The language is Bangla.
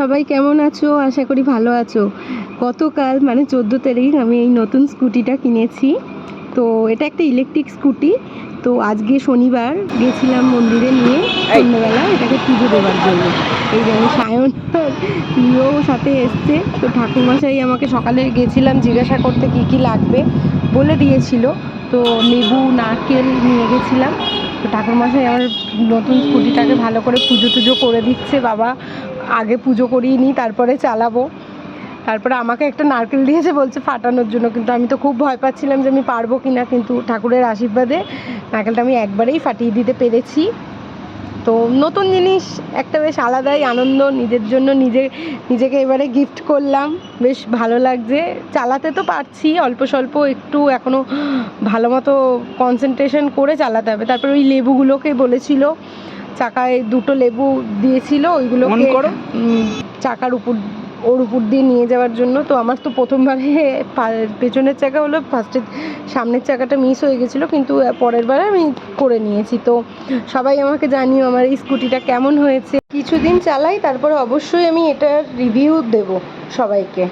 সবাই কেমন আছো? আশা করি ভালো আছো। গতকাল মানে চোদ্দ তারিখ আমি এই নতুন স্কুটিটা কিনেছি। তো এটা একটা ইলেকট্রিক স্কুটি। তো আজকে শনিবার গেছিলাম মন্দিরে নিয়ে সন্ধ্যেবেলা এটাকে পুজো দেওয়ার জন্য। এই যে আমি সায়ন প্রিয় সাথে এসছে। তো ঠাকুরমশাই আমাকে সকালে গেছিলাম জিজ্ঞাসা করতে কি কি লাগবে বলে দিয়েছিল। তো লেবু নারকেল নিয়ে গেছিলাম। তো ঠাকুরমশাই আমার নতুন স্কুটিটাকে ভালো করে পুজো টুজো করে দিচ্ছে বাবা। আগে পুজো করিয়ে নিই, তারপরে চালাবো। তারপরে আমাকে একটা নারকেল দিয়েছে, বলছে ফাটানোর জন্য, কিন্তু আমি তো খুব ভয় পাচ্ছিলাম যে আমি পারব কি না কিন্তু ঠাকুরের আশীর্বাদে নারকেলটা আমি একবারেই ফাটিয়ে দিতে পেরেছি। তো নতুন জিনিস, একটা বেশ আলাদাই আনন্দ, নিজের জন্য নিজে, নিজেকে এবারে গিফট করলাম। বেশ ভালো লাগছে। চালাতে তো পারছি, অল্প স্বল্প একটু এখনও ভালো মতো কনসেন্ট্রেশন করে চালাতে হবে। তারপরে ওই লেবুগুলোকে বলেছিল চাকায় দুটো লেবু দিয়েছিল ওইগুলোকে On চাকার উপর ওর উপর দিয়ে নিয়ে যাওয়ার জন্য। তো আমার তো প্রথমবারে পেছনের চাকা হলো ফার্স্টে সামনের চাকাটা মিস হয়ে গেছিল কিন্তু পরের বারে আমি করে নিয়েছি। তো সবাই আমাকে জানিও আমার এই স্কুটিটা কেমন হয়েছে। কিছুদিন চালাই তারপরে অবশ্যই আমি এটার রিভিউ দেব সবাইকে।